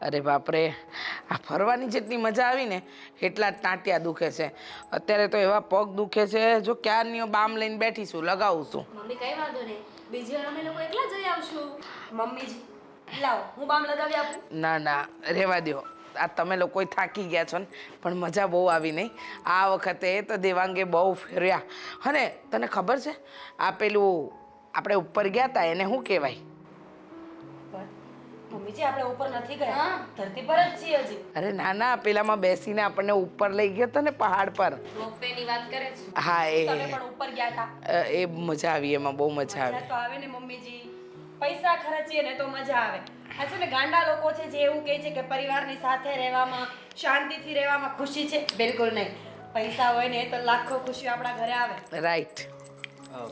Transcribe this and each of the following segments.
અરે બાપરે આ ફરવાની જેટલી મજા આવી ને એટલા જ ટાંટિયા દુખે છે. અત્યારે તો એવા પગ દુખે છે જો ક્યારની બામ લઈને બેઠીશું લગાવું છું મમ્મી કઈ વાંધો નહીં. બીજી વાર અમે લોકો એકલા જઈ આવશું. મમ્મીજી લાવો હું બામ લગાવી આપું. ના ના રહેવા દો આ તમે લોકો થાકી ગયા છો ને પણ મજા બહુ આવી નહીં. આ વખતે તો દેવાંગે બહુ ફેર્યા. અને તને ખબર છે આ પેલું આપણે ઉપર ગયા હતા એને શું કહેવાય? મમ્મીજી આપણે ઉપર નથી ગયા ધરતી પર જ છીએ હજી. અરે ના ના પેલામાં બેસીને આપણને ઉપર લઈ ગયો તો ને પહાડ પર. રોપવેની વાત કરે છે. હા એ. તમે પણ ઉપર ગયા હતા એ મજા આવી એમાં બહુ મજા આવી. તો આવે ને મમ્મીજી. પૈસા ખર્ચીએ ને તો મજા આવે. આ છે ને ગાંડા લોકો છે જે એવું કહે છે કે પરિવારની સાથે રહેવામાં શાંતિથી રહેવામાં ખુશી છે. બિલકુલ નહીં. પૈસા હોય ને તો લાખો ખુશી આપણા ઘરે આવે. રાઈટ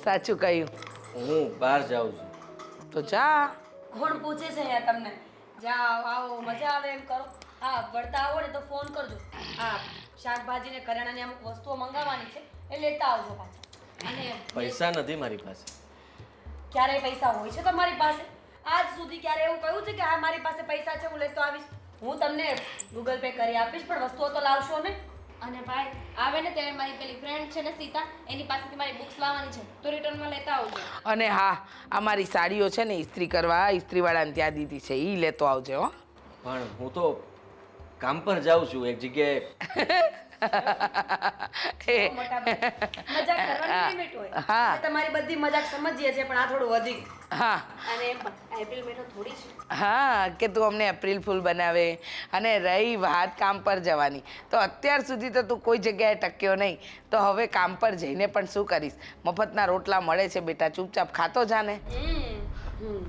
સાચું કહ્યું. હું બહાર જાઉં છું. તો જા. કોણ પૂછે છે અહીંયા તમને. જાઓ આવો મજા આવે એમ કરો. હા વળતા આવો ને તો ફોન કરજો. હા શાકભાજી ને કરિયાણાની અમુક વસ્તુઓ મંગાવવાની છે એ લેતા આવજો પાછા. અને પૈસા નથી મારી પાસે. ક્યારેય પૈસા હોય છે તમારી પાસે? આજ સુધી ક્યારે એવું કહ્યું છે કે હા મારી પાસે પૈસા છે હું લેતો આવીશ. હું તમને ગૂગલ પે કરી આપીશ પણ વસ્તુઓ તો લાવશો ને અને ભાઈ આવે ને ત્યારે મારી પેલી ફ્રેન્ડ છે ને સીતા એની પાસેથી મારી બુક્સ લાવવાની છે. તો રિટર્નમાં લેતા આવજો. અને હા આ મારી સાડીઓ છે ને ઇસ્ત્રી કરવા ઇસ્ત્રીવાળાને ત્યાં દીધી છે એ લેતો આવજે હો. પણ હું તો કામ પર જાઉં છું એક જગ્યાએ એ, મોટા ભાઈ. મજાક કરવાની લિમિટ હોય. હા. તમારી બધી મજાક સમજીએ છીએ પણ આ થોડું વધી. હા. અને એપ્રિલ મહિનો થોડી છે. હા કે તું અમને એપ્રિલ ફૂલ બનાવે અને રહી વાત કામ પર જવાની. તો અત્યાર સુધી તો તું કોઈ જગ્યાએ ટક્યો નહીં. તો હવે કામ પર જઈને પણ શું કરીશ? મફતના રોટલા મળે છે બેટા ચૂપચાપ ખાતો જાને હમ હમ.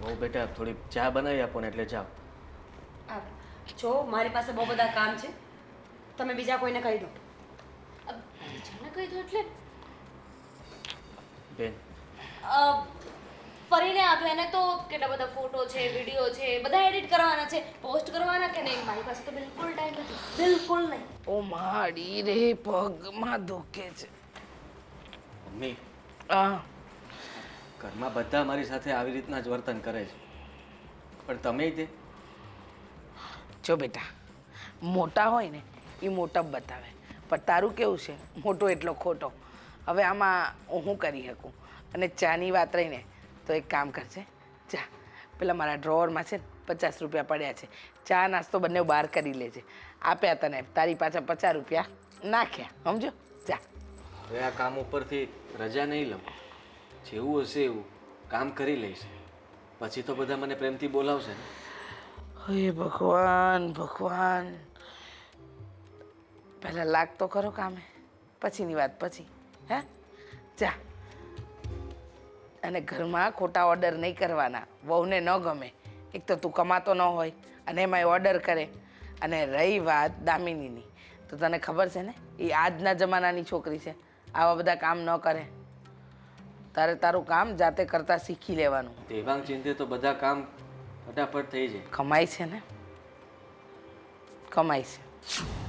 બહુ બેટા થોડી ચા બનાવી આપો ને એટલે જાઓ. જો મારી પાસે બહુ બધા કામ છે. તમે બીજા કોઈને કહી દો. બીજાને કહી દો એટલે? બેન. ફરીને આવ્યો એને તો કેટલા બધા ફોટો છે વીડિયો છે બધા એડિટ કરવાના છે પોસ્ટ કરવાના કે નહીં? મારી પાસે તો બિલકુલ ટાઈમ નથી. બિલકુલ નહીં. ઓ માડી રે પગમાં દુખે છે. મમ્મી. આ ઘરમાં બધા મારી સાથે આવી રીતના જ વર્તન કરે છે. પણ તમે તે? જો બેટા મોટા હોય ને એ મોટા બતાવે. પણ તારું કેવું છે? મોટો એટલો ખોટો. હવે આમાં હું કરી શકું? અને ચાની વાત રહીને તો એક કામ કરજે. ચા પેલા મારા ડ્રોવરમાં છે પચાસ રૂપિયા પડ્યા છે. ચા નાસ્તો બંને બહાર કરી લેજે. આપ્યા તને. તારી પાછા પચાસ રૂપિયા નાખ્યા. સમજો? ચા હવે આ કામ ઉપરથી રજા નહીં લઉં. જેવું હશે એવું કામ કરી લઈશ. પછી તો બધા મને પ્રેમથી બોલાવશે ને. હે ભગવાન ભગવાન. પહેલાં લાગ તો ખરો કામે. પછીની વાત પછી હે? જા. અને ઘરમાં ખોટા ઓર્ડર નહીં કરવાના. વહુને ન ગમે. એક તો તું કમાતો ન હોય અને એમાંય ઓર્ડર કરે. અને રહી વાત દામિનીની. તો તને ખબર છે ને? એ આજના જમાનાની છોકરી છે. આવા બધા કામ ન કરે. તારે તારું કામ જાતે કરતાં શીખી લેવાનું. દેવાંગ ચિંતે તો બધા કામ ફટાફટ થઈ જાય. કમાય છે ને? કમાય છે.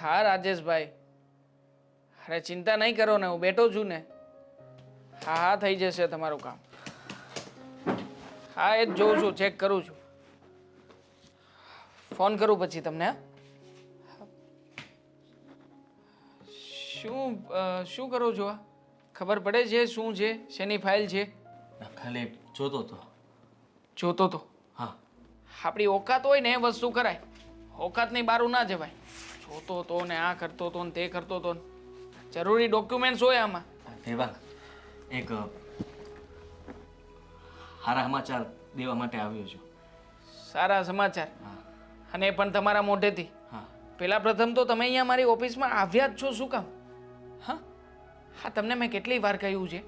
હા રાજેશભાઈ. અરે ચિંતા નહીં કરો ને હું બેઠો છું ને. હા હા થઈ જશે તમારું કામ. હા એ જ જોઉં છું ચેક કરું છું. ફોન કરું પછી તમને? શું શું કરો છો આ? ખબર પડે છે શું છે? શેની ફાઇલ છે? ખાલી જોતો તો. જોતો તો? હા. આપણી ઓકાત હોય ને એ વસ્તુ કરાય. ઓકાતની બારું ના જવાય. જોતો તો ને આ કરતો તો ને તે કરતો તો ને. જરૂરી ડોક્યુમેન્ટ્સ હોય આમાં. દેવાંગ એક સારા સમાચાર દેવા માટે આવ્યો છું. સારા સમાચાર? હા. અને એ પણ તમારા મોઢેથી? હા. પહેલાં પ્રથમ તો તમે અહીંયા મારી ઓફિસમાં આવ્યા જ છો શું કામ? હા. હા તમને મેં કેટલી વાર કહ્યું છે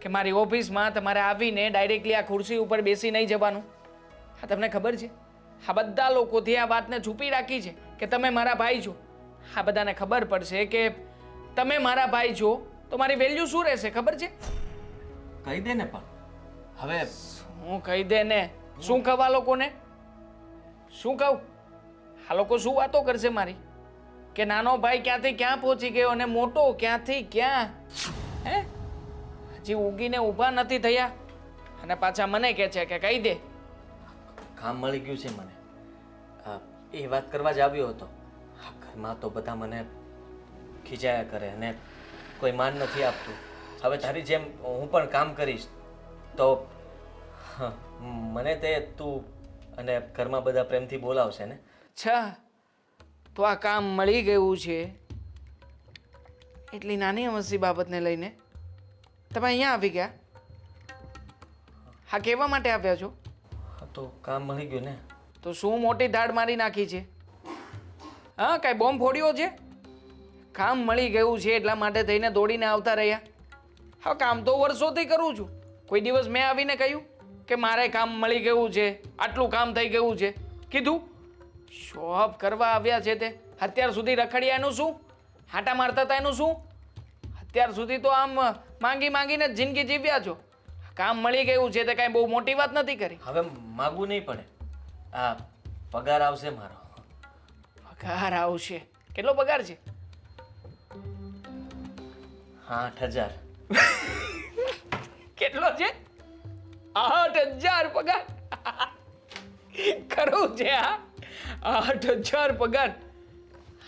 કે મારી ઓફિસમાં તમારે આવીને ડાયરેક્ટલી આ ખુરશી ઉપર બેસી નહીં જવાનું. હા તમને ખબર છે? આ બધા લોકોથી આ વાતને છુપી રાખી છે કે તમે મારા ભાઈ છો. આ બધાને ખબર પડશે કે તમે મારા ભાઈ છો તો મારી વેલ્યુ શું રહેશે ખબર છે? કહી દે ને પણ. હવે હું કહી દે ને. શું આ લોકોને? શું કહું? આ લોકો શું વાતો કરશે મારી? કે નાનો ભાઈ ક્યાંથી ક્યાં પહોંચી ગયો અને મોટો ક્યાંથી ક્યાં? હે? હજી ઉગીને ઊભા નથી થયા. અને પાછા મને કહે છે કે કહી દે. કામ મળી ગયું છે મને. એ વાત કરવા જ આવ્યો હતો. ઘરમાં તો બધા મને ખીજાયા કરે અને કોઈ માન નથી આપતું. હવે તારી જેમ હું પણ કામ કરીશ તો મને તે તું અને ઘરમાં બધા પ્રેમથી બોલાવશે ને? છા તો આ કામ મળી ગયું છે. એટલી નાની અમસી બાબતને લઈને. તમે અહીંયા આવી ગયા? હા કહેવા માટે આવ્યા છો? તો કામ મળી ગયું ને? તો શું મોટી ધાડ મારી નાખી છે? હા, કાંઈ બોમ્બ ફોડ્યો છે? કામ મળી ગયું છે એટલા માટે થઈને દોડીને આવતા રહ્યા. હા, કામ તો વર્ષોથી કરું છું. કોઈ દિવસ મેં આવીને કહ્યું કે મારે કામ મળી ગયું છે, આટલું કામ થઈ ગયું છે. કીધું શોપ કરવા આવ્યા છે તે? અત્યાર સુધી રખડ્યા એનું શું? હાટા મારતા હતા એનું શું? અત્યાર સુધી તો આમ માંગી માંગીને જિંદગી જીવ્યા છો. કામ મળી ગયું છે તે કાંઈ બહુ મોટી વાત નથી કરી. હવે માગવું નહીં પડે. આ પગાર આવશે મારો. પગાર આવશે. કેટલો પગાર છે? આઠ હજાર. કેટલો છે? આઠ હજાર પગાર? ખરું છે હા? આઠ હજાર પગાર.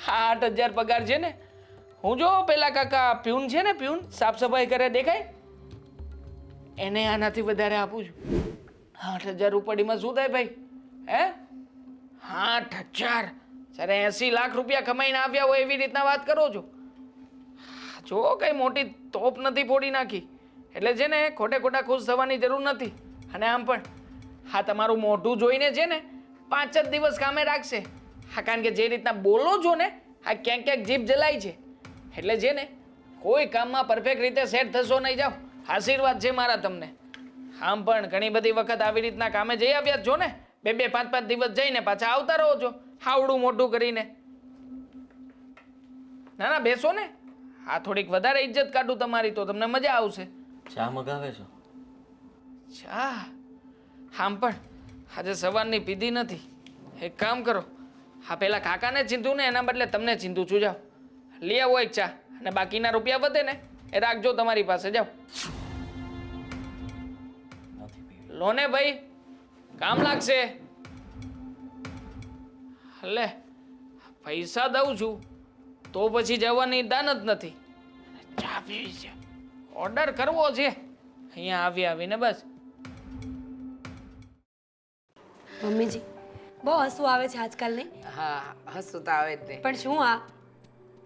આઠ હજાર પગાર છે ને? હું જો પેલા કાકા પ્યુન છે ને પ્યુન સાફ સફાઈ કરે દેખાય? એને આનાથી વધારે આપું છું. આઠ હજાર ઉપાડીમાં શું થાય ભાઈ? હે? આઠ હજાર જ્યારે એંસી લાખ રૂપિયા કમાઈને આવ્યા હોય એવી રીતના વાત કરો છો? જો કઈ મોટી તોપ નથી ફોડી નાખી. એટલે છે ને, ખોટે ખોટા ખુશ થવાની જરૂર નથી. અને આમ પણ, હા, તમારું મોઢું જોઈને છે ને, પાંચ જ દિવસ કામે રાખશે. હા, કારણ કે જે રીતના બોલો છો ને આ ક્યાંક ક્યાંક જીભ જલાય છે. એટલે છે ને, કોઈ કામમાં પરફેક્ટ રીતે સેટ થશો નહીં જાઓ. આશીર્વાદ છે મારા તમને. આમ પણ ઘણી બધી વખત આવી રીતના કામે જઈ આવ્યા છો ને. બે બે પાંચ પાંચ દિવસ જઈને પાછા આવતા રહો છો. હાવડું મોટું કરીને. ના ના બેસો ને. આ થોડીક વધારે ઇજ્જત કાઢું તમારી તો તમને મજા આવશે. ચા મગાવે છો? ચા? આમ પણ આજે સવારની પીધી નથી. એક કામ કરો હા પેલા કાકાને ચીંધું ને એના બદલે તમને ચીંધું છું જાઓ. લઈ આવો એક ચા અને બાકીના રૂપિયા વધે ને એ રાખજો તમારી પાસે જાઓ. લોને લો ને ભાઈ કામ લાગશે. લે પૈસા દઉં છું તો પછી જવાની દાન જ નથી. ચા પીવી છે. ઓર્ડર કરવો છે. અહીંયા આવી આવીને બસ. મમ્મીજી બહુ હસવું આવે છે આજકાલ નહીં? હા હસવું તો આવે જ નહીં પણ શું આ?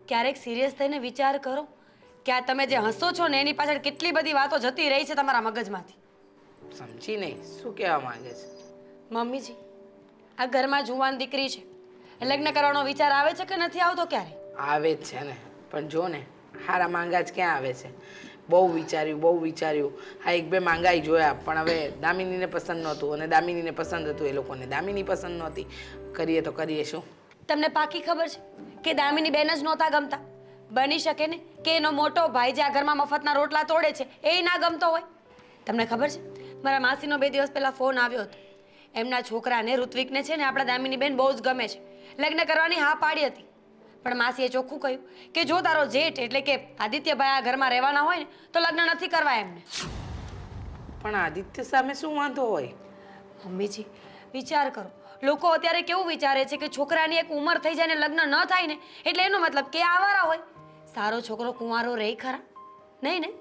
ક્યારેક સિરિયસ થઈને વિચાર કરો કે આ તમે જે હસો છો ને એની પાછળ કેટલી બધી વાતો જતી રહી છે તમારા મગજમાંથી. સમજી નહીં શું કહેવા માંગે છે? મમ્મીજી આ ઘરમાં જુવાન દીકરી છે. લગ્ન કરવાનો વિચાર આવે છે કે નથી આવતો ક્યારે? આવે જ છે ને. પણ જો ને હારા માંગા જ ક્યાં આવે છે? બહુ વિચાર્યું બહુ વિચાર્યું. હા એક બે માંગાઈ જોયા પણ હવે દામિનીને પસંદ નહોતું અને દામિનીને પસંદ હતું એ લોકોને. દામિની પસંદ નહોતી. કરીએ તો કરીએ શું? તમને પાકી ખબર છે કે દામિની બેન જ નહોતા ગમતા? બની શકે ને કે એનો મોટો ભાઈ જે આ ઘરમાં મફતના રોટલા તોડે છે એ ના ગમતો હોય? તમને ખબર છે? મારા માસીનો બે દિવસ પહેલાં ફોન આવ્યો હતો. એમના છોકરાને ઋત્વિકને છે ને આપણા દામિની બેન બહુ જ ગમે છે. લગ્ન કરવાની હા પાડી હતી. પણ માસીએ ચોખ્ખું કહ્યું કે જો તારો જેઠ એટલે કે આદિત્યભાઈ આ ઘરમાં રહેવાના હોય ને તો લગ્ન નથી કરવા એમને. પણ આદિત્ય સામે શું વાંધો હોય? મમ્મીજી વિચાર કરો. લોકો અત્યારે કેવું વિચારે છે કે છોકરાની એક ઉંમર થઈ જાય ને લગ્ન ન થાય ને એટલે એનો મતલબ કે આવારા હોય. સારો છોકરો કુંવારો રહે ખરા? નહીં ને?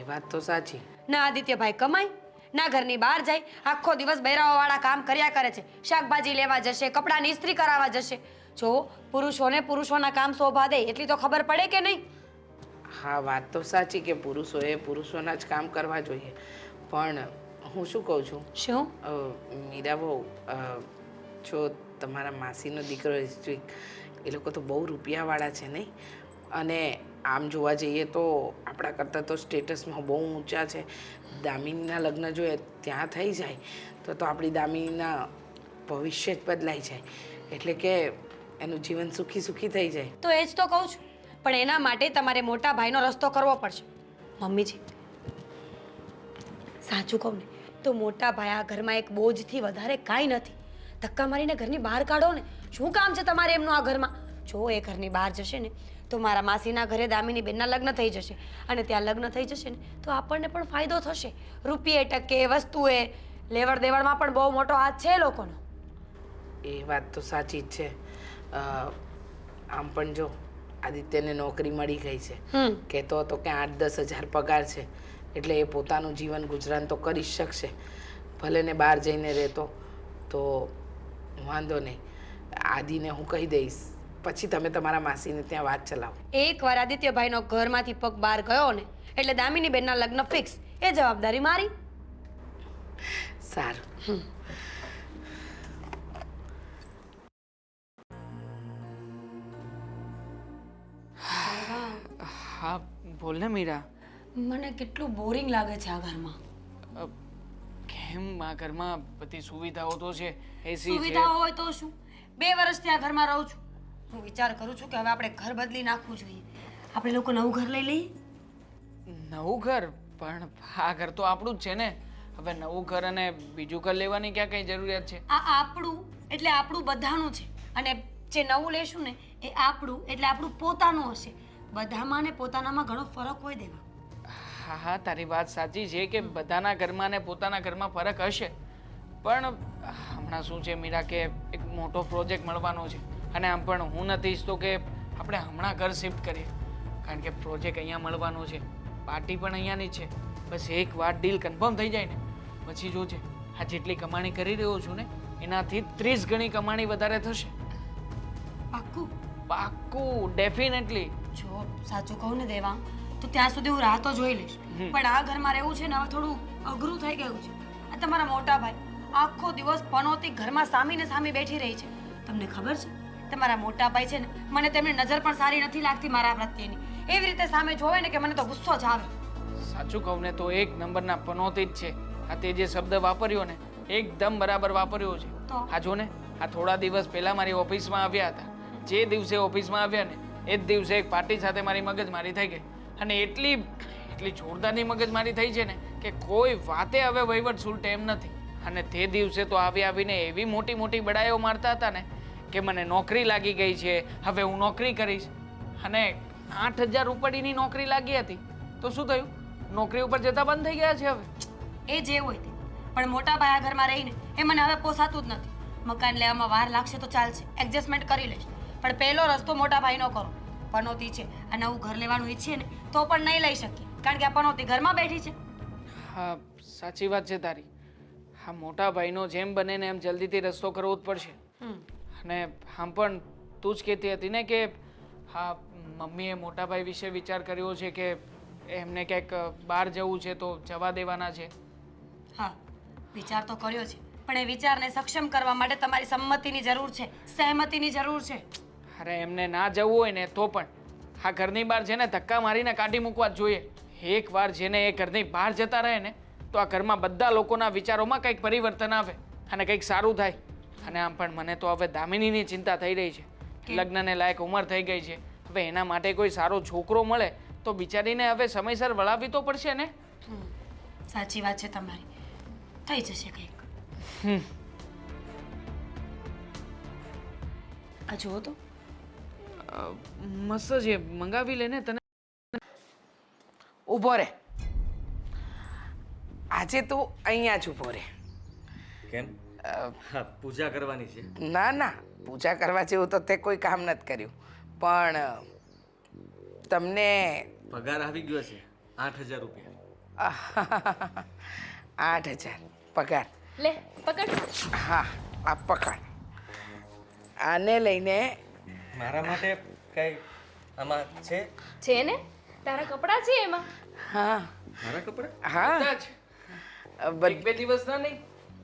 એ વાત તો સાચી. ના આદિત્યભાઈ કમાય ના ઘરની બહાર જાય આખો દિવસ બૈરાઓવાળા કામ કર્યા કરે છે. શાકભાજી લેવા જશે કપડાની ઇસ્ત્રી કરાવવા જશે. જો પુરુષોને પુરુષોના કામ શોભા દે એટલી તો ખબર પડે કે નહીં? હા વાત તો સાચી કે પુરુષોએ પુરુષોના જ કામ કરવા જોઈએ. પણ હું શું કહું છું? શું? મીરા બહુ જો તમારા માસીનો દીકરો એ લોકો તો બહુ રૂપિયાવાળા છે નહીં? અને આમ જોવા જઈએ તો આપણા કરતાં તો સ્ટેટસમાં બહુ ઊંચા છે. દામિનીના લગ્ન જોઈએ ત્યાં થઈ જાય, તો તો આપણી દામિનીના ભવિષ્ય જ બદલાઈ જાય. એટલે કે એનું જીવન સુખી સુખી થઈ જાય. તો એ જ તો કહું છું, પણ એના માટે તમારે મોટા ભાઈનો રસ્તો કરવો પડશે. મમ્મીજી, સાચું કહું ને, તો મોટા ભાઈ આ ઘરમાં એક બોજથી વધારે કાંઈ નથી. ધક્કા મારીને ઘરની બહાર કાઢો ને. શું કામ છે તમારે એમનું આ ઘરમાં? જો એ ઘરની બહાર જશે ને તો મારા માસીના ઘરે દામિની બેનના લગ્ન થઈ જશે. અને ત્યાં લગ્ન થઈ જશે ને તો આપણને પણ ફાયદો થશે. રૂપિયે ટકે વસ્તુએ લેવડ દેવડમાં પણ બહુ મોટો હાથ છે લોકોનો. એ વાત તો સાચી જ છે. આમ પણ જો આદિત્યને નોકરી મળી ગઈ છે. કહેતો હતો કે આઠ દસ હજાર પગાર છે એટલે એ પોતાનું જીવન ગુજરાન તો કરી જ શકશે. ભલે ને બહાર જઈને રહેતો તો વાંધો નહીં. આદિને હું કહી દઈશ. પછી તમે તમારા માસીને ત્યાં વાત ચલાવો. એકવાર આદિત્યભાઈનો ઘરમાંથી પગ બહાર ગયો ને એટલે દામિની બેનના લગ્ન ફિક્સ એ જવાબદારી મારી. સારું. હા બોલ ને મીરા. મને કેટલું બોરિંગ લાગે છે આ ઘરમાં. કેમ આ ઘરમાં બધી સુવિધાઓ તો છે એસી સુવિધાઓ હોય તો શું? બે વર્ષથી આ ઘરમાં રહું છું. હું વિચાર કરું છું કે હવે આપણે ઘર બદલી નાખવું જોઈએ. આપણે લોકો નવું ઘર લઈ લઈએ? નવું ઘર? પણ આ ઘર તો આપણું જ છે ને. હવે નવું ઘર અને બીજું ઘર લેવાની ક્યાં કઈ જરૂરિયાત છે? આ આપણું એટલે આપણું બધાનું છે. અને જે નવું લેશું ને એ આપણું એટલે આપણું પોતાનું હશે. બધામાં ને પોતાનામાં ઘણો ફરક હોય દેવા. હા હા તારી વાત સાચી છે કે બધાના ઘરમાં ને પોતાના ઘરમાં ફરક હશે. પણ હમણાં શું છે મીરા કે એક મોટો પ્રોજેક્ટ મળવાનો છે. અને આમ પણ હું નથી ઈચ્છતો કે આપણે હમણાં ઘર શિફ્ટ કરીએ. કારણ કે પ્રોજેક્ટ અહીંયા મળવાનો છે. પાર્ટી પણ અહીંયાની છે. બસ એક વાર ડીલ કન્ફર્મ થઈ જાય ને પછી જોજે. આ જેટલી કમાણી કરી રહ્યો છું ને એનાથી ત્રીસ ગણી કમાણી વધારે થશે. પાક્કું? પાક્કું ડેફિનેટલી જો સાચું કહું ને દેવા તો ત્યાં સુધી હું રાહ તો જોઈ લઈશ. પણ આ ઘરમાં રહેવું છે ને હવે થોડું અઘરું થઈ ગયું છે. આ તમારા મોટા ભાઈ આખો દિવસ પનોતી ઘરમાં સામી ને સામી બેઠી રહી છે. તમને ખબર છે? તમારા મોટા ભાઈ છે ને મને તેમની નજર પણ સારી નથી લાગતી મારા પ્રત્યેની. એવી રીતે સામે જોવે ને કે મને તો ગુસ્સો જ આવે. સાચું કહું ને તો એક નંબરના પનોતી જ છે. આ તે જે શબ્દ વાપર્યો ને એકદમ બરાબર વાપર્યો છે. આ જો ને આ થોડા દિવસ પહેલા મારી ઓફિસમાં આવ્યા હતા. જે દિવસે ઓફિસમાં આવ્યા ને એ જ દિવસે એક પાર્ટી સાથે મારી મગજમારી થઈ ગઈ. અને એટલી એટલી જોરદારની મગજમારી થઈ છે ને કે કોઈ વાતે હવે વહીવટ સુલટે એમ નથી. અને તે દિવસે તો આવી આવીને એવી મોટી મોટી બડાઈઓ મારતા હતા ને કે મને નોકરી લાગી ગઈ છે હવે હું નોકરી કરીશ. અને આઠ હજાર રૂપિયાની નોકરી લાગી હતી. તો શું થયું? નોકરી ઉપર જતા બંધ થઈ ગયા છે હવે. એ જે હોય તે પણ મોટા ભાયા ઘરમાં રહીને એ મને હવે પોસાતું જ નથી. મકાન લેવામાં વાર લાગશે તો ચાલશે. એડજસ્ટમેન્ટ કરી લઈશ. પણ પહેલો રસ્તો મોટા ભાઈનો કરો. પનોતી છે. આ નવું ઘર લેવાનું ઈચ્છીએ ને તો પણ નહીં લઈ શકીએ. કારણ કે આ પનોતી ઘરમાં બેઠી છે. હા સાચી વાત છે તારી. હા મોટા ભાઈનો જેમ બને ને એમ જલ્દીથી રસ્તો કરવો જ પડશે. અને આમ પણ તું જ કહેતી હતી ને કે હા મમ્મીએ મોટા ભાઈ વિશે વિચાર કર્યો છે કે એમને ક્યાંક બહાર જવું છે તો જવા દેવાના છે. હા વિચાર તો કર્યો છે પણ એ વિચારને સક્ષમ કરવા માટે તમારી સંમતિની જરૂર છે સહમતિની જરૂર છે. અરે એમને ના જવું હોય ને તો પણ. આ ઘરની બહાર છે ને ધક્કા મારીને કાઢી મૂકવા જ જોઈએ. એક વાર જેને એ ઘરની બહાર જતા રહે ને તો આ ઘરમાં બધા લોકોના વિચારોમાં કંઈક પરિવર્તન આવે અને કંઈક સારું થાય. અને આમ પણ મને તો હવે દામિનીની ચિંતા થઈ રહી છે. લગ્નને લાયક ઉંમર થઈ ગઈ છે. હવે એના માટે કોઈ સારો છોકરો મળે તો બિચારીને હવે સમયસર વળાવવી તો પડશે ને? સાચી વાત છે તમારી. થઈ જશે કંઈક. આ જુઓ તો. મસ્ત છે મંગાવી લે ને તને. ઊભો રહે આજે તો અહીંયા જ ઊભો રે. કેમ? પૂજા કરવાની છે. ના ના. પૂજા કરવા જેવું તો તે કોઈ કામ નથી કર્યું. પણ તમને પગાર આવી ગયો છે આઠ હજાર રૂપિયા. આઠ હજાર. પગાર. લે પકડ. હા આ પકડ. આને લઈને મારા માટે કઈ આમાં છે? છે ને? તારા કપડાં છે એમાં? હા. મારા કપડાં? હા. બે દિવસ ના નહીં.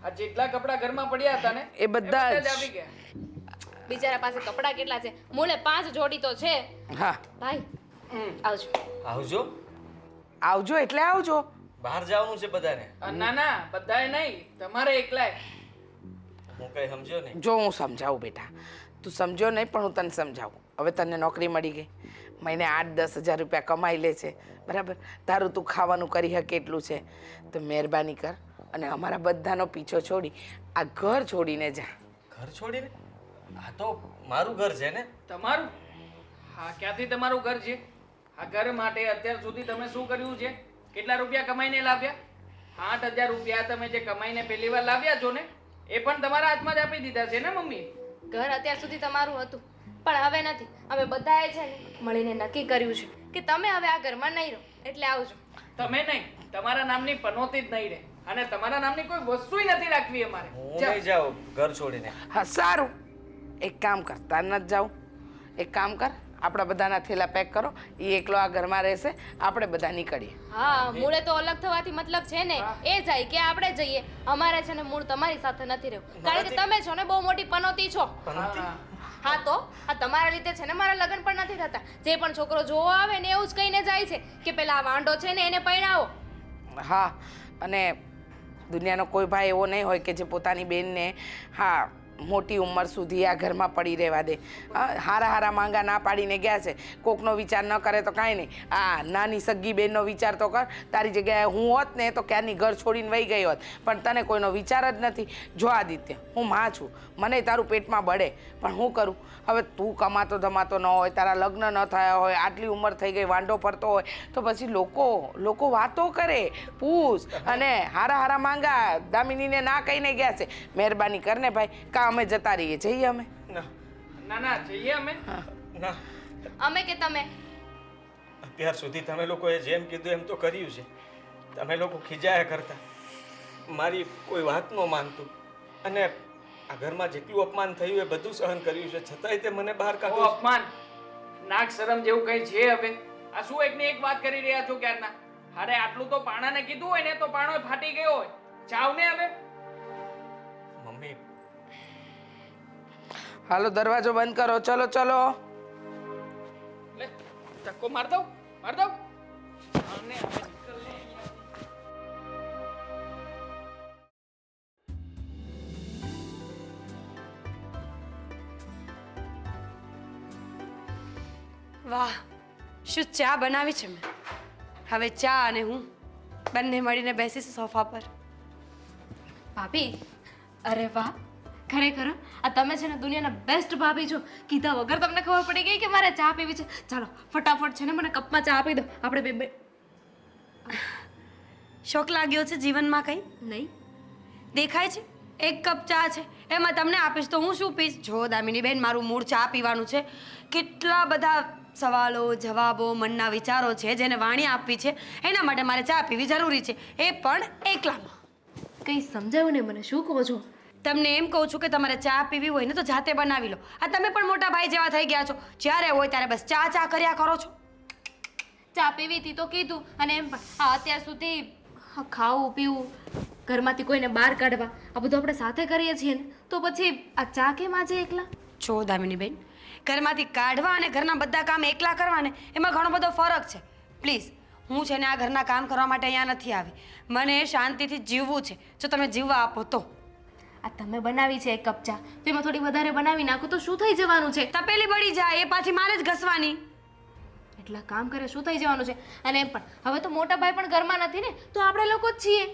આ જેટલા કપડા ઘરમાં પડ્યા હતા ને એ બધા જ. આવી ગયા. બિચારા પાસે કપડાં કેટલા છે? મૂળે પાંચ જોડી તો છે. હા. ભાઈ આવજો. આવજો? આવજો એટલે આવજો. બહાર જવાનું છે બધાને? ના ના બધાએ નહીં. તમારે એકલાય. હું કઈ સમજ્યો નહીં? જો હું સમજાવું બેટા. તું સમજો નહીં પણ હું તને સમજાવું. હવે તને નોકરી મળી ગઈ. મહિને આઠ દસ હજાર રૂપિયા કમાઈ લે છે. બરાબર? તારું તું ખાવાનું કરી શકે એટલું છે. તો મહેરબાની કર. અને અમારા બધાનો પીછો છોડી આ ઘર છોડીને જા. ઘર છોડીને? આ તો મારું ઘર છે ને? તમારું? હા ક્યાંથી તમારું ઘર છે? આ ઘર માટે અત્યાર સુધી તમે શું કર્યું છે? કેટલા રૂપિયા કમાઈને લાવ્યા? આઠ હજાર રૂપિયા તમે જે કમાઈને પહેલી વાર લાવ્યા છો ને એ પણ તમારા હાથમાં જ આપી દીધા છે ને મમ્મી? ઘર અત્યાર સુધી તમારું હતું પણ હવે નથી. અમે બધાએ છે ને મળીને નક્કી કર્યું છે કે તમે હવે આ ઘરમાં નહીં રહો એટલે આવજો. તમે નહીં તમારા નામની પનોતી જ નહીં રહે. અને તમારા નામની કોઈ વસ્તુ નથી રાખવી અમારે. હું જાઓ. નહીં જાઉં ઘર છોડીને. હા સારું. એક કામ કર તાર નથી જાઉં. એક કામ કર આપણા બધાના થેલા પેક કરો એ એકલો આ ઘરમાં રહેશે આપણે બધા નીકળીએ. હા મૂળે તો અલગ થવાથી મતલબ છે ને એ જાય કે આપણે જઈએ. અમારે છે ને મૂળ તમારી સાથે નથી રહેવું. કારણ કે તમે છો ને બહુ મોટી પનોતી છો. હા. તો? આ તમારા લીધે છે ને મારા લગ્ન પણ નથી થતા. જે પણ છોકરો જોવા આવે ને એવું જ કહીને જાય છે કે પેલા આ વાંઢો છે ને એને પરણાવો. હા અને દુનિયાનો કોઈ ભાઈ એવો નહીં હોય કે જે પોતાની બેનને હા મોટી ઉંમર સુધી આ ઘરમાં પડી રહેવા દે. હારા હારા માંગા ના પાડીને ગયા છે. કોકનો વિચાર ન કરે તો કાંઈ નહીં. આ નાની સગ્ગી બેનનો વિચાર તો કર. તારી જગ્યાએ હું હોત ને તો ક્યારની ઘર છોડીને વહી ગઈ હોત. પણ તને કોઈનો વિચાર જ નથી. જો આદિત્ય, હું માં છું. મને તારું પેટમાં બળે. પણ હું કરું? હવે તું કમાતો ધમાતો ન હોય, તારા લગ્ન ન થયા હોય, આટલી ઉંમર થઈ ગઈ, વાંઢો ફરતો હોય, તો પછી લોકો લોકો વાતો કરે. પૂછ. અને હારા હારા માંગા દામિનીને ના કહીને ગયા છે. મહેરબાની કરને ભાઈ. કા અમે જતા રહીએ. જઈએ અમે? ના. ના ના જઈએ અમે. ના. અમે કે તમે? અત્યાર સુધી તમે લોકોએ જેમ કીધું એમ તો કર્યું છે. તમે લોકો ખીજાયા કરતા. મારી કોઈ વાત ન માનતું. અને આ ઘરમાં જેટલું અપમાન થયું એ બધું સહન કર્યું છે. છતાંય તે મને બહાર કાઢો અપમાન. નાક શરમ જેવું કઈ છે હવે? આ શું એકની એક વાત કરી રહ્યા છો ક્યારના? અરે આટલું તો પાણાને કીધું હોય ને તો પાણો ફાટી ગયો હોય. ચાવને હવે. હાલો દરવાજો બંધ કરો. ચલો ચલો. લે ધક્કો માર દઉં માર દઉં. અને હવે નીકળ લે. અહીંયા. વાહ શું ચા બનાવી છે મેં? હવે ચા અને હું બંને મળીને બેસીશું સોફા પર. ભાભી અરે વાહ ખરેખર આ તમે છે ને દુનિયાના બેસ્ટ ભાભી છો. કીધા વગર તમને ખબર પડી ગઈ કે મારે ચા પીવી છે? ચાલો ફટાફટ છે ને મને કપમાં ચા આપી દો. આપણે બે બે શોખ લાગ્યો છે જીવનમાં કંઈ? નહીં. દેખાય છે? એક કપ ચા છે. એમાં તમને આપીશ તો હું શું પીશ? જો દામિની બેન મારું મૂળ ચા પીવાનું છે. કેટલા બધા સવાલો જવાબો મનના વિચારો છે જેને વાણી આપવી છે. એના માટે મારે ચા પીવી જરૂરી છે. એ પણ એકલામાં. કંઈ સમજાયું ને મને શું કહો છો? તમને એમ કહું છું કે તમારે ચા પીવી હોય ને તો જાતે બનાવી લો. આ તમે પણ મોટા ભાઈ જેવા થઈ ગયા છો. જ્યારે હોય ત્યારે બસ ચા ચા કર્યા કરો છો. ચા પીવી હતી તો કીધું અને એમ પણ આ અત્યાર સુધી ખાવું પીવું ઘરમાંથી કોઈને બહાર કાઢવા આ બધું આપણે સાથે કરીએ છીએ ને તો પછી આ ચા કેમ આજે એકલા? છો દામિનીબેન? ઘરમાંથી કાઢવા અને ઘરના બધા કામ એકલા કરવા ને એમાં ઘણો બધો ફરક છે. પ્લીઝ હું છે ને આ ઘરના કામ કરવા માટે અહીંયા નથી આવી. મને શાંતિથી જીવવું છે. જો તમે જીવવા આપો તો. આ તમે બનાવી છે એક કપ ચા. તો એમાં થોડી વધારે બનાવી નાખો તો શું થઈ જવાનું છે? તપેલી બળી જાય એ પાછી મારે જ ઘસવાની. એટલા કામ કરે શું થઈ જવાનું છે? અને એમ પણ હવે તો મોટા ભાઈ પણ ઘરમાં નથી ને તો આપણે લોકો જ છીએ.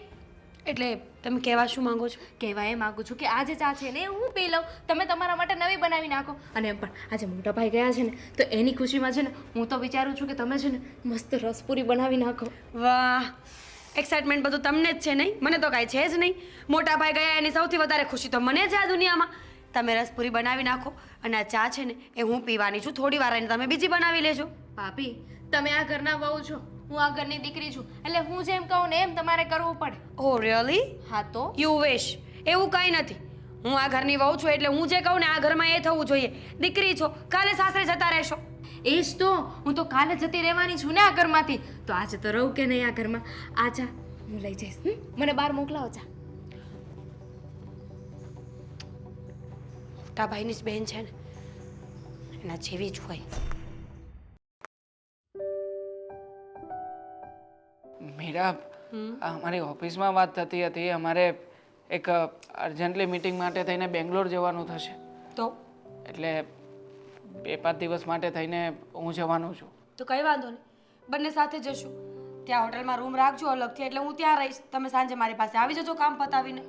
એટલે તમે કહેવા શું માંગો છો? કહેવા એ માગું છું કે આ જે ચા છે ને હું પી લઉં. તમે તમારા માટે નવી બનાવી નાખો. અને એમ પણ આજે મોટા ભાઈ ગયા છે ને તો એની ખુશીમાં છે ને હું તો વિચારું છું કે તમે છે ને મસ્ત રસપૂરી બનાવી નાખો. વાહ. એક્સાઇટમેન્ટ બધું તમને જ છે નહીં? મને તો કાંઈ છે જ નહીં. મોટા ભાઈ ગયા એની સૌથી વધારે ખુશી તો મને છે આ દુનિયામાં. તમે રસપુરી બનાવી નાખો અને આ ચા છે ને એ હું પીવાની છું થોડી વાર તમે બીજી બનાવી લેજો. ભાભી તમે આ ઘરના વહુ છો. હું આ ઘરની દીકરી છું. એટલે હું જેમ કહું ને એમ તમારે કરવું પડે. ઓ રિયલી હા તો? યુ વેશ એવું કંઈ નથી. હું આ ઘરની વહુ છું એટલે હું જે કહું ને આ ઘરમાં એ થવું જોઈએ. દીકરી છો કાલે સાસરે જતા રહેશો. એ જ તો હું તો કાલે જતી રહેવાની છું ને આ ઘરમાંથી. તો આજે તો રહું કે નહીં આ ઘરમાં? આ ચા હું લઈ જઈશ મને બહાર મોકલાવો ચા મોટા ભાઈની જ બહેન છે ને એના જેવી જ હોય. મીરા આ અમારી ઓફિસમાં વાત થતી હતી. અમારે એક અર્જન્ટલી મીટિંગ માટે થઈને બેંગ્લોર જવાનું થશે. તો? એટલે બે પાંચ દિવસ માટે થઈને હું જવાનું છું. તો કઈ વાંધો નહીં. બંને સાથે જશું. ત્યાં હોટલમાં રૂમ રાખજો અલગથી એટલે હું ત્યાં રહીશ. તમે સાંજે મારી પાસે આવી જજો કામ પતાવીને.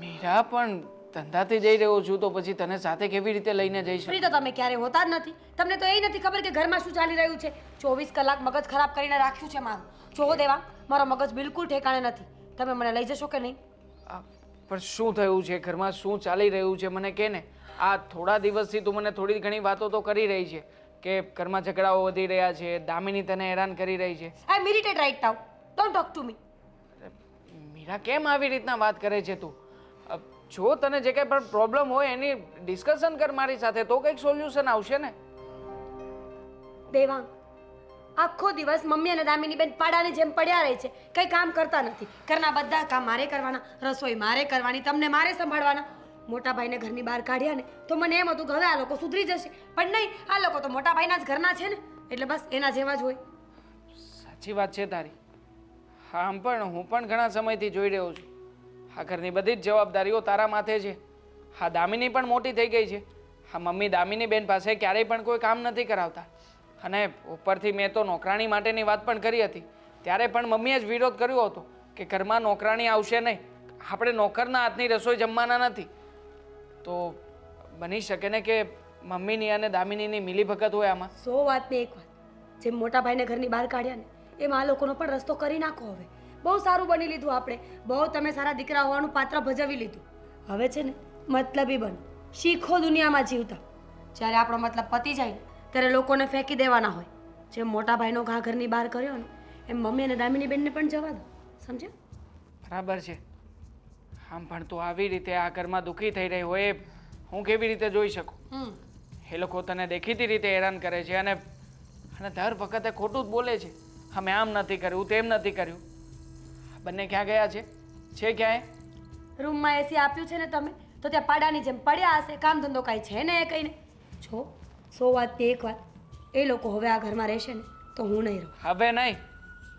મીરા પણ ધંધાથી જઈ રહ્યો છું તો પછી તને સાથે કેવી રીતે લઈને જઈશ ફ્રી તો તમે ક્યારે હોતા જ નથી. તમને તો એ નથી ખબર કે ઘરમાં શું ચાલી રહ્યું છે. ચોવીસ કલાક મગજ ખરાબ કરીને રાખ્યું છે મારું. જોવો દેવા મારો મગજ બિલકુલ ઠેકાણે નથી. તમે મને લઈ જશો કે નહીં? પણ શું થયું છે? ઘરમાં શું ચાલી રહ્યું છે? મને કે ને આ થોડા દિવસથી તું મને થોડી ઘણી વાતો તો કરી રહી છે કે ઘરમાં ઝઘડાઓ વધી રહ્યા છે દામિની તને હેરાન કરી રહી છે. I irritated right now don't talk to me Meera કેમ આવી રીતના વાત કરે છે તું? જો તને જે કંઈ પણ પ્રોબ્લેમ હોય એની ડિસ્કશન કર મારી સાથે તો કંઈક સોલ્યુશન આવશે ને? દેવાંગ આખો દિવસ મમ્મી અને દામિની બેન પાડાની જેમ પડ્યા રહે છે. કંઈ કામ કરતા નથી. ઘરના બધા કામ મારે કરવાના, રસોઈ મારે કરવાની, તમને મારે સંભાળવાના. મોટા ભાઈને ઘરની બહાર કાઢ્યા ને, તો મને એમ હતું કે હવે આ લોકો સુધરી જશે. પણ નહીં, આ લોકો તો મોટા ભાઈના જ ઘરના છે ને. એટલે બસ એના જેવા જ હોય. સાચી વાત છે તારી. આમ પણ હું પણ ઘણા સમયથી જોઈ રહ્યો છું. આ ઘરની બધી જ જવાબદારીઓ તારા માથે છે. હા દામિની પણ મોટી થઈ ગઈ છે. હા મમ્મી દામિની બેન પાસે ક્યારેય પણ કોઈ કામ નથી કરાવતા. અને ઉપરથી મેં તો નોકરાણી માટેની વાત પણ કરી હતી. ત્યારે પણ મમ્મીએ જ વિરોધ કર્યો હતો કે ઘરમાં નોકરાણી આવશે નહીં. આપણે નોકરના હાથની રસોઈ જમવાના નથી. તો બની શકે ને કે મમ્મીની અને દામિનીની મિલીભગત હોય આમાં? સો વાત ને એક વાત. જેમ મોટા ભાઈને ઘરની બહાર કાઢ્યા ને, એમ આ લોકોનો પણ રસ્તો કરી નાખો હવે. બહુ સારું બની લીધું આપણે. બહુ તમે સારા દીકરા હોવાનું પાત્ર ભજવી લીધું. હવે છે ને, મતલબી બન. શીખો દુનિયામાં જીવતા. જ્યારે આપણો મતલબ પતી જાય ત્યારે લોકોને ફેંકી દેવાના હોય. જેમ મોટા ભાઈનો ઘા ઘરની બહાર કર્યો ને એમ મમ્મી અને દામિની બેનને પણ જવા દો. સમજ્યા? બરાબર છે. આમ પણ તું આવી રીતે આ ઘરમાં દુઃખી થઈ રહી હોય એ હું કેવી રીતે જોઈ શકું? એ લોકો તને દેખીતી રીતે હેરાન કરે છે અને અને દર વખતે ખોટું જ બોલે છે. અમે આમ નથી કર્યું તેમ નથી કર્યું. બંને ક્યાં ગયા છે? છે ક્યાંય? રૂમમાં એસી આપ્યું છે ને તમે તો ત્યાં પાડાની જેમ પડ્યા હશે. કામ ધંધો કાંઈ છે ને એ કંઈ ને જો સો વાત એક વાત. એ લોકો હવે આ ઘરમાં રહેશે ને તો હું નહીં રહું. હવે નહીં.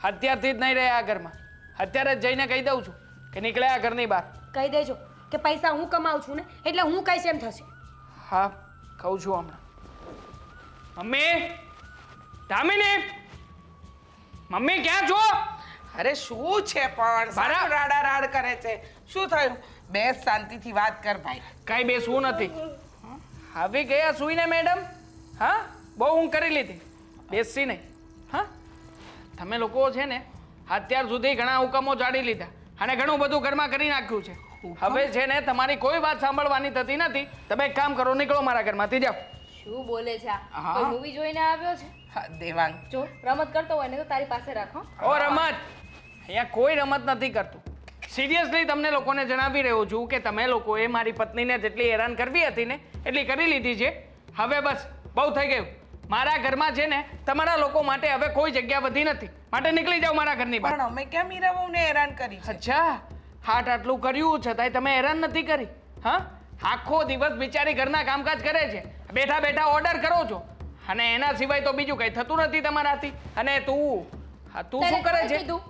અત્યારથી જ નહીં રહે આ ઘરમાં. અત્યારે જ જઈને કહી દઉં છું કે નીકળે આ ઘરની બહાર. કહી દેજો કે પૈસા હું કમાઉં છું ને એટલે હું કહીશ એમ થશે. હા કહું છું હમણાં. મમ્મી દામિની મમ્મી ક્યાં છો? અરે શું છે પણ? સારું રાડા રાડ કરે છે. શું થયું? બેસ શાંતિથી વાત કર ભાઈ. કાંઈ બેસવું નથી. આવી ગયા સુઈને મેડમ હા? બહુ હું કરી લીધી. બેસી નહીં. હા? તમે લોકો છે ને અત્યાર સુધી ઘણા હુકમો જાડી લીધા અને ઘણું બધું ઘરમાં કરી નાખ્યું છે. હવે છે ને તમારી કોઈ વાત સાંભળવાની થતી નથી. તમે એક કામ કરો નીકળો મારા ઘરમાંથી જાઓ. શું બોલે છે હા. કોઈ મૂવી જોઈને આવ્યો છે? હા, દેવાંગ. જો રમત કરતો હોય ને તો તારી પાસે રાખો. ઓ રમત! અહીંયા કોઈ રમત નથી કરતું. સિરિયસલી તમને લોકોને જણાવી રહ્યો છું કે તમે લોકોએ મારી પત્નીને જેટલી હેરાન કરવી હતી ને એટલી કરી લીધી છે. હવે બસ બહુ થઈ ગયું. મારા ઘરમાં છે ને તમારા લોકો માટે હવે કોઈ જગ્યા વધી નથી. માટે નીકળી જાઓ મારા ઘરની બહાર. પણ અમે કેમ મીરા બહુને હેરાન કરી છે? અચ્છા હાટ આટલું કર્યું છતાંય તમે હેરાન નથી કરી. હા? આખો દિવસ બિચારી ઘરના કામકાજ કરે છે. બેઠા બેઠા ઓર્ડર કરો છો. અને એના સિવાય તો બીજું કંઈ થતું નથી તમારાથી. અને તું હા તું શું તને કરે કોણે છે? કીધું?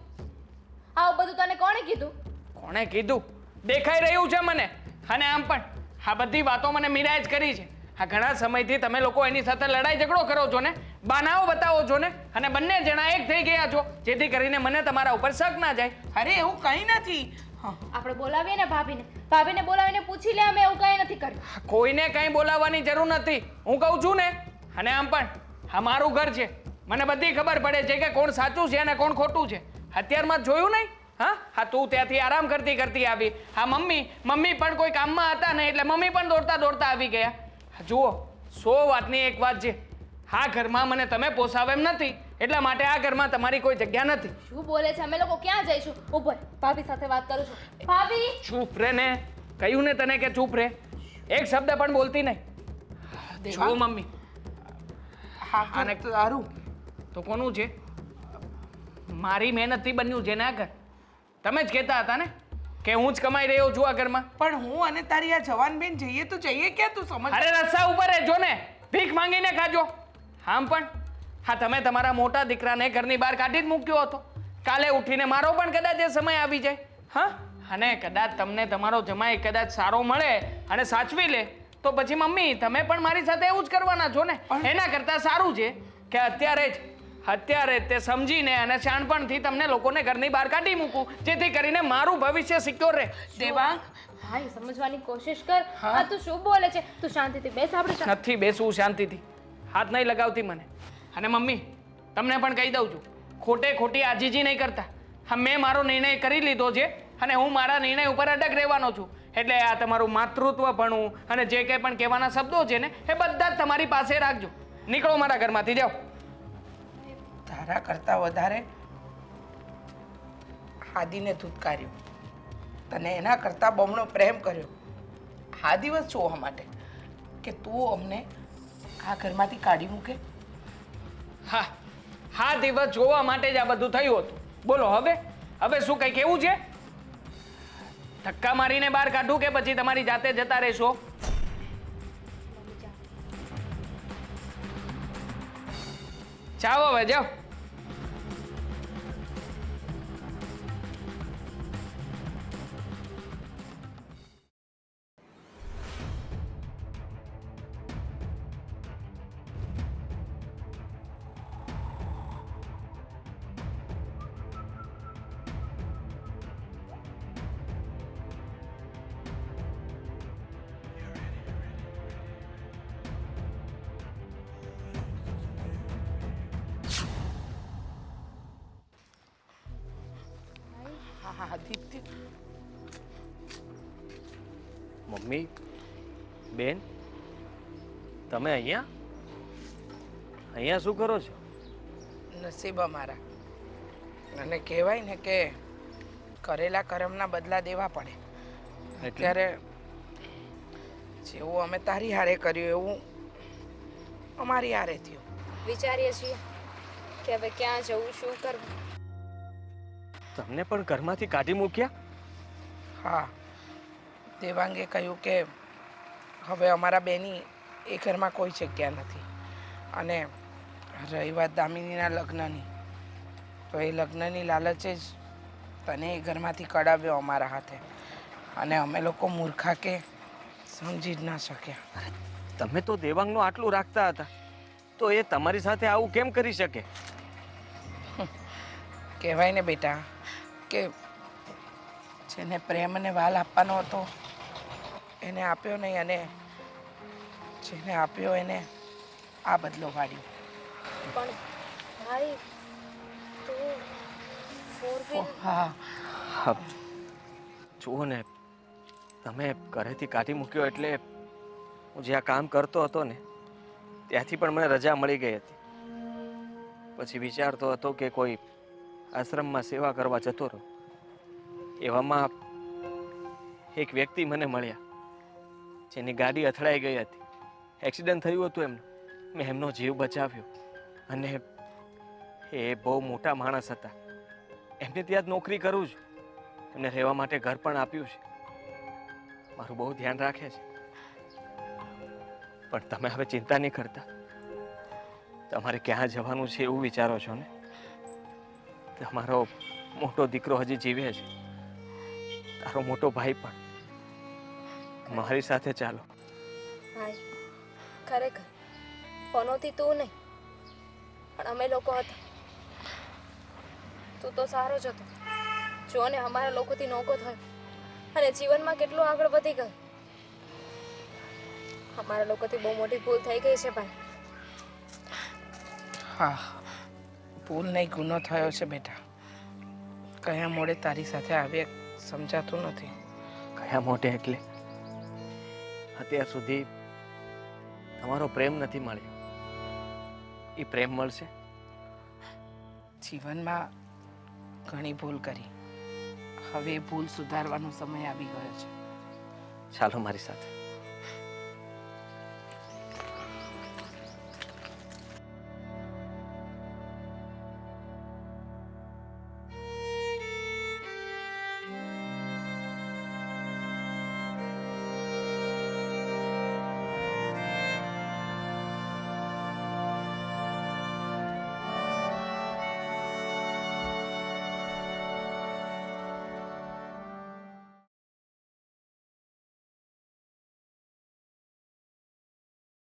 આવું બધું તને કોણે કીધું? કોણે કીધું? દેખાઈ રહ્યું છે મને. અને આમ પણ આ બધી વાતો મને મીરાએ જ કરી છે. આ ઘણા સમયથી તમે લોકો એની સાથે લડાઈ ઝઘડો કરો છો ને? બાનાઓ બતાવો છો ને? અને બંને જણા એક થઈ ગયા છો. જેથી કરીને મને તમારા ઉપર શક ના જાય. અરે એવું કંઈ નથી. હા, આપણે બોલાવીએ ને ભાભીને. ભાભીને બોલાવીને પૂછી લે અમે એવું કંઈ નથી કર્યું. કોઈને કંઈ બોલાવવાની જરૂર નથી. હું કહું છું ને અને આમ પણ આ મારું ઘર છે. મને બધી ખબર પડે છે કે કોણ સાચું છે અને કોણ ખોટું છે. અત્યારમાં જોયું નહીં? હા? હા તું ત્યાંથી આરામ કરતી કરતી આવી. હા મમ્મી મમ્મી પણ કોઈ કામમાં હતા ને એટલે મમ્મી પણ દોડતા દોડતા આવી ગયા. જુઓ સો વાતની એક વાત છે. આ ઘરમાં મને તમે પોસાવે એમ નથી. એટલા માટે આ ઘરમાં તમારી કોઈ જગ્યા નથી. શું બોલે છે? અમે લોકો ક્યાં જઈશું? ઉપર ભાભી સાથે વાત કરું છું. ભાભી! ચૂપ રે ને. કહ્યું ને તને કે ચૂપ રે. એક શબ્દ પણ બોલતી નહીં. જુઓ મમ્મી. હા આને- તારું તો કોનું છે? મારી મહેનતથી બન્યું છે ને આ ઘર. તમે જ કહેતા હતા ને? કે હું જ કમાઈ રહ્યો છું આ ઘરમાં? પણ હું અને તારી આ જવાન બેન જઈએ તો જઈએ કે તું સમજ? અરે રસ્તા ઉપર રહેજો ને. ભીખ માંગીને ખાજો. આમ પણ. હા તમે તમારા મોટા દીકરાને ઘરની બહાર કાઢી જ મૂક્યો હતો. કાલે ઉઠીને મારો પણ કદાચ એ સમય આવી જાય. હા? અને કદાચ તમને તમારો જમાઈ કદાચ સારો મળે અને સાચવી લે તો પછી મમ્મી તમે પણ મારી સાથે એવું જ કરવાના છો ને. એના કરતાં સારું છે કે અત્યારે જ અત્યારે તે સમજીને અને શાણપણથી તમને લોકોને ઘરની બહાર કાઢી મૂકું. જેથી કરીને મારું ભવિષ્ય સિક્યોર રહે. દેવાંગ એ સમજવાની કોશિશ કર. આ તું શું બોલે છે? તું શાંતિથી બેસ આપણે નથી બેસવું શાંતિથી. હાથ નહીં લગાવતી મને. અને મમ્મી તમને પણ કહી દઉં છું ખોટે ખોટી આજીજી નહીં કરતા. હા મેં મારો નિર્ણય કરી લીધો છે અને હું મારા નિર્ણય ઉપર અડગ રહેવાનો છું. એટલે આ તમારું માતૃત્વ ભણવું અને જે કંઈ પણ કહેવાના શબ્દો છે ને એ બધા જ તમારી પાસે રાખજો. નીકળો મારા ઘરમાંથી જાઓ. તારા કરતાં વધારે હાદીને ધૂતકાર્યો તને એના કરતાં બમણો પ્રેમ કર્યો. આ દિવસ જોવા માટે કે તું અમને આ ઘરમાંથી કાઢી મૂકે. હા હા દિવસ જોવા માટે જ આ બધું થયું હતું. બોલો, હવે? હવે શું કંઈ કેવું છે? ધક્કા મારીને બહાર કાઢું કે પછી તમારી જાતે જતા રહેશો? જાઓ હવે, જાઓ. દીપ્તિ મમ્મી બેન તમે અહીંયા? અહીંયા શું કરો છો? નસીબ અમારા. અને કહેવાય ને કે કરેલા કર્મના બદલા દેવા પડે. અત્યારે જેવું અમે તારી હારે કર્યું એવું અમારી હારે થયું. વિચારીએ છીએ કે હવે ક્યાં જવું શું કરવું? તમને પણ ઘરમાંથી કાઢી મૂક્યા? હા. દેવાંગે કહ્યું કે હવે અમારા બેની એ ઘરમાં કોઈ જગ્યા નથી. અને રહી વાત દામિનીના લગ્નની. તો એ લગ્નની લાલચે જ તને એ ઘરમાંથી કઢાવ્યો અમારા હાથે. અને અમે લોકો મૂર્ખા કે સમજી જ ના શક્યા. તમે તો દેવાંગનું આટલું રાખતા હતા. તો એ તમારી સાથે આવું કેમ કરી શકે? કહેવાય ને બેટા કે જેને પ્રેમ અને વાલ આપવાનો હતો એને આપ્યો નહીં અને જેને આપ્યો એને આ બદલો વાળ્યો પણ ભાઈ તું ફોર હા. હા. જુઓ ને તમે ઘરેથી કાઢી મૂક્યો એટલે હું જ્યાં કામ કરતો હતો ને ત્યાંથી પણ મને રજા મળી ગઈ હતી. પછી વિચારતો હતો કે કોઈ આશ્રમમાં સેવા કરવા જતો રહો એવામાં એક વ્યક્તિ મને મળ્યા, જેની ગાડી અથડાઈ ગઈ હતી. એક્સિડન્ટ થયું હતું એમનું. મેં એમનો જીવ બચાવ્યો અને એ બહુ મોટા માણસ હતા. એમને ત્યાં જ નોકરી કરું છું એમને રહેવા માટે ઘર પણ આપ્યું છે. મારું બહુ ધ્યાન રાખે છે. પણ તમે હવે ચિંતા નહીં કરતા. તમારે ક્યાં જવાનું છે એવું વિચારો છો ને? તમારો મોટો દીકરો હજી જીવે છે. તારો મોટો ભાઈ પણ. મારી સાથે ચાલો. ભાઈ ખરેખર ફોનોથી તું નહીં. પણ અમે લોકો હતા. તું તો સારો જ હતો. જો ને અમારા લોકોથી નોકો થયો. અને જીવનમાં કેટલું આગળ વધી ગયો. અમારા લોકોથી બહુ મોટી ભૂલ થઈ ગઈ છે ભાઈ. હા. ભૂલ નહીં ગુનો થયો છે બેટા. કયા મોડે તારી સાથે આવે સમજાતું નથી. કયા મોટે એટલે? અત્યાર સુધી તમારો પ્રેમ નથી મળ્યો. એ પ્રેમ મળશે? જીવનમાં ઘણી ભૂલ કરી. હવે ભૂલ સુધારવાનો સમય આવી ગયો છે. ચાલો મારી સાથે.